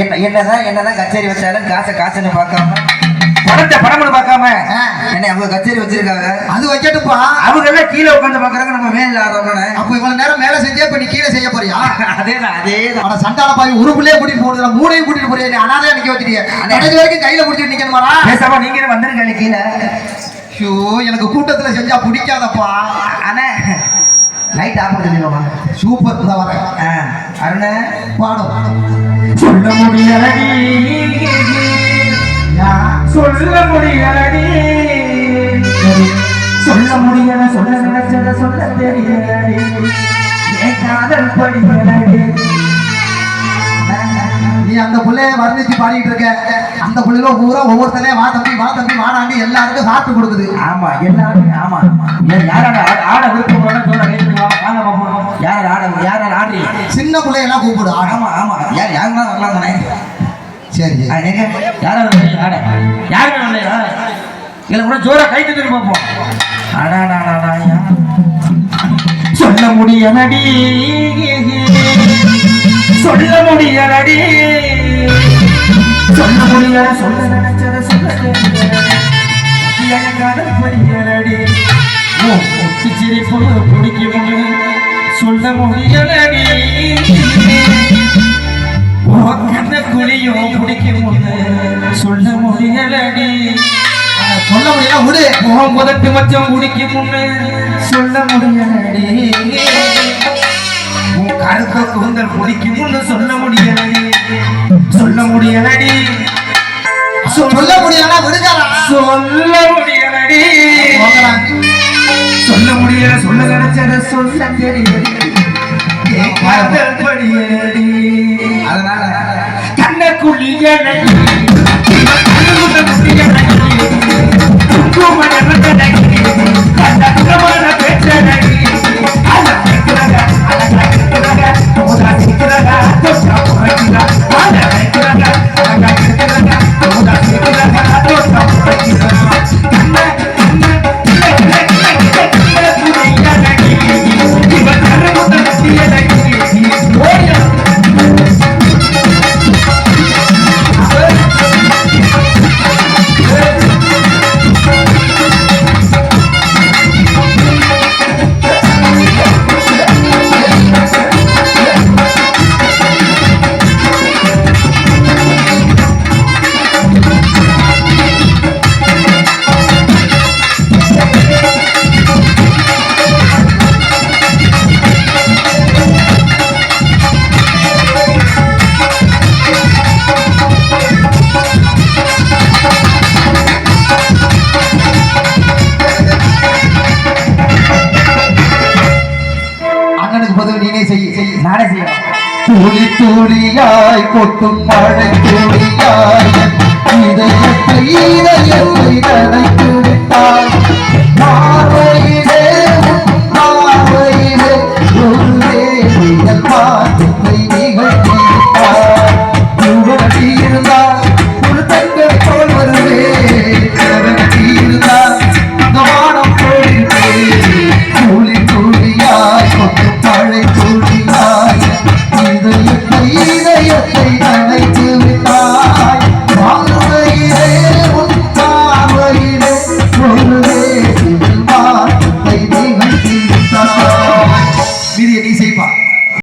என்ன என்னதான் என்னதான் கச்சேரி வச்சாலும் காசை காசுன்னு பார்க்காம படத்தை படம்னு பார்க்காம. என்ன அவங்க கச்சேரி வச்சிருக்காங்க அது வைக்கட்டுப்பா அவங்க எல்லாம் கீழே உட்காந்து பாக்குறாங்க நம்ம மேல ஆடுறோம்னு அப்ப இவ்வளவு நேரம் மேல செஞ்சே இப்ப நீ கீழே செய்ய போறியா? அதேதான் அதேதான். ஆனா சண்டால பாய் ஒரு பிள்ளைய கூட்டிட்டு போறதுல மூணையும் கூட்டிட்டு போறியா? நீ அனாதையா நிக்க வச்சிருக்க கடைசி வரைக்கும் கையில பிடிச்சிட்டு நிக்கணுமாடா? பேசாம நீங்க வந்துருங்க கீழே. ஐயோ எனக்கு கூட்டத்துல செஞ்சா பிடிக்காதப்பா. அண்ணே லைட் ஆஃப் பண்ணி சூப்பர் இந்த வரேன் ஆ அருண பாடும் சொல்ல முடியலடி. சொல்ல முடியலடி. சொல்ல முடியல சொல்ல நினைச்சத சொல்ல தெரியலடி. என் காதல் நீ அந்த புள்ளைய வர்ணிச்சு பாடிட்டு இருக்க. அந்த புள்ளையில பூரா ஒவ்வொருத்தனே வா தம்பி வா தம்பி வாடாண்டி எல்லாருக்கும் சாப்பிட்டு கொடுக்குது. ஆமா எல்லாருமே ஆமா. ஏன் சின்ன பிள்ளையெல்லாம் கூப்பிடு ஆமா ஆமா யார் யாருன்னா வரலாங்கண்ணே சரி சரி. ஆ, எங்க? யாரா வரீங்க? ஆட. யாருமே வரலையா இல்லை கூட ஜோரா கை தட்டி பார்ப்போம் அடாடாடாடா? சொல்ல முடியலடி. சொல்ல முடியலடி. சொல்ல முடியல சொல்ல நினைச்சத சொல்ல காதல் படியலடி ஓ சிரிப்பு பிடிக்கும் சொல்ல முடியலடி குழியும் பிடிக்கும் சொல்ல முடியலடி சொல்ல முடியல விடு. ஓ முதட்டு மச்சம் குடிக்கும் சொல்ல முடியலடி உன் கருத்த கூந்தல் பிடிக்கும் சொல்ல முடியலடி சொல்ல முடியலடி சொல்ல முடியல விடுகாரா சொல்ல முடியலடி சொல்ல அதனால கண்ணக்குழியலை துளி துளியாய் கொட்டும் மழை துளியாய் இதயத்தை இதயத்தை நனைத்து